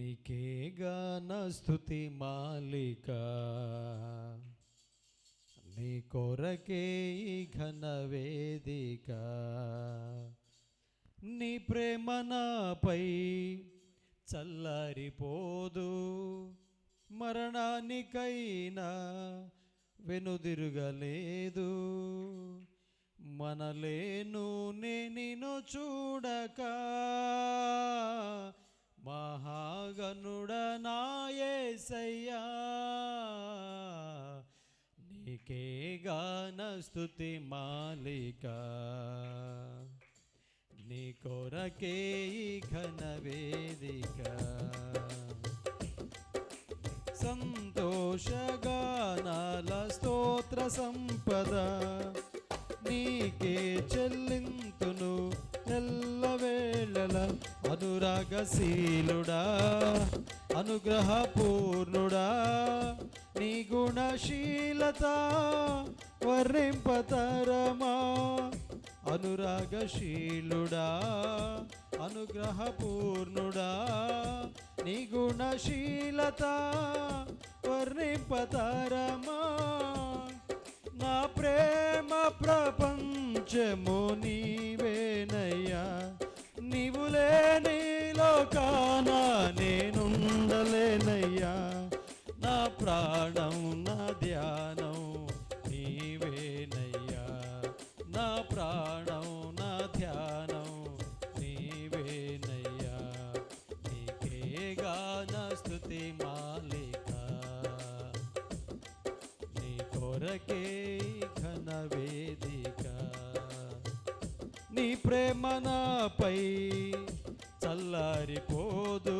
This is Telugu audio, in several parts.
నీకే గాన స్థుతి మాలిక. నీ కొరకే ఘన వేదిక. నీ ప్రేమ నాపై చల్లారిపోదు. మరణానికైనా వెనుదిరుగలేదు. మనలేను నేను చూడక. మహాగనుడనాయసయ్యా నీకే గాన స్థుతి మాలిక. నీ కొరకే ఘన వేదిక. సంతోషగానాల స్తోత్ర సంపద నీకే చెల్లింతును ఎల్లవేళల అనురాగశీలుడా అనుగ్రహపూర్ణుడా నీ గుణశీలత వర్ణింపతరమా? అనురాగశీలుడా అనుగ్రహపూర్ణుడా నీ గుణశీలత వర్ణింపతరమా? నా ప్రేమ ప్రపంచము నీవేనయ లోకాన నేనుండలేనయ్యా. నా ప్రాణం నా ధ్యానం నీవేనయ్యా. నా ప్రాణం నా ధ్యానం నీవేనయ్యా. నీకే గాన స్థుతి మాలిక. నీ కొరకే ఘన వేదిక. నీ ప్రేమ నాపై చల్లారిపోదు.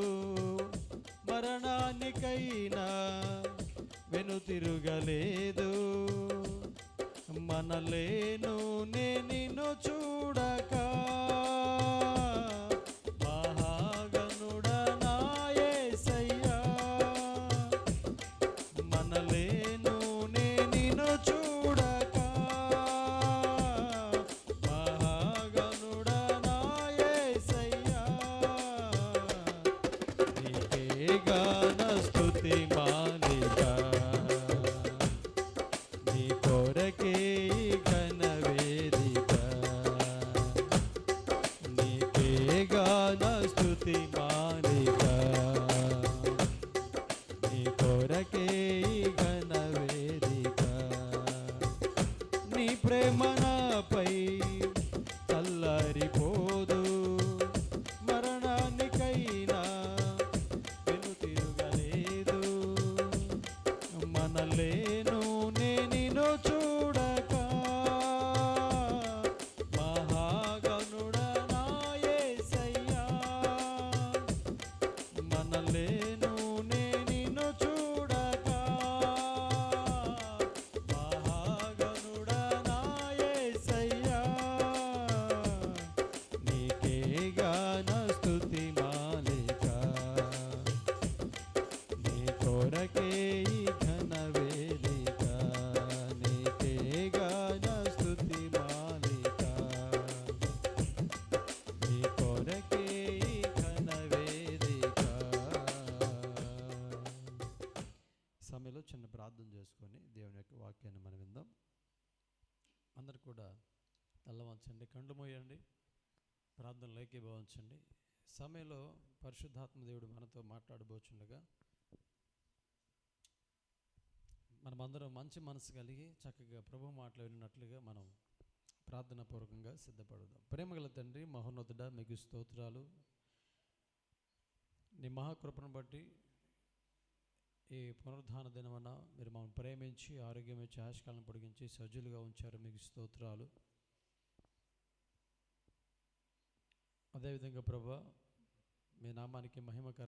మరణానికైనా వెనుతిరుగలేదు మనలేను నేను చూ కొరకే ఘన వేదిక. నీ ప్రేమ సమయంలో చిన్న ప్రార్థన చేసుకొని దేవుని యొక్క వాక్యాన్ని మనం విందాం. అందరు కూడా తల్లవంచండి కండు మోయండి ప్రార్థనలు ఏకీభవించండి. సమయంలో పరిశుద్ధాత్మ దేవుడు మనతో మాట్లాడబోచుండగా మనమందరం మంచి మనసు కలిగి చక్కగా ప్రభు మాటలు విన్నట్లుగా మనం ప్రార్థన పూర్వకంగా సిద్ధపడదాం. ప్రేమగల తండ్రి మహోన్నతుడ మీకు స్తోత్రాలు. నీ మహాకృపను బట్టి ఈ పునరుద్ధాన దినమన మీరు మమ్మల్ని ప్రేమించి ఆరోగ్యం ఇచ్చి ఆశకాలను పొడిగించి సజ్జులుగా ఉంచారు మీకు స్తోత్రాలు. అదేవిధంగా ప్రభా మీ నామానికి మహిమకర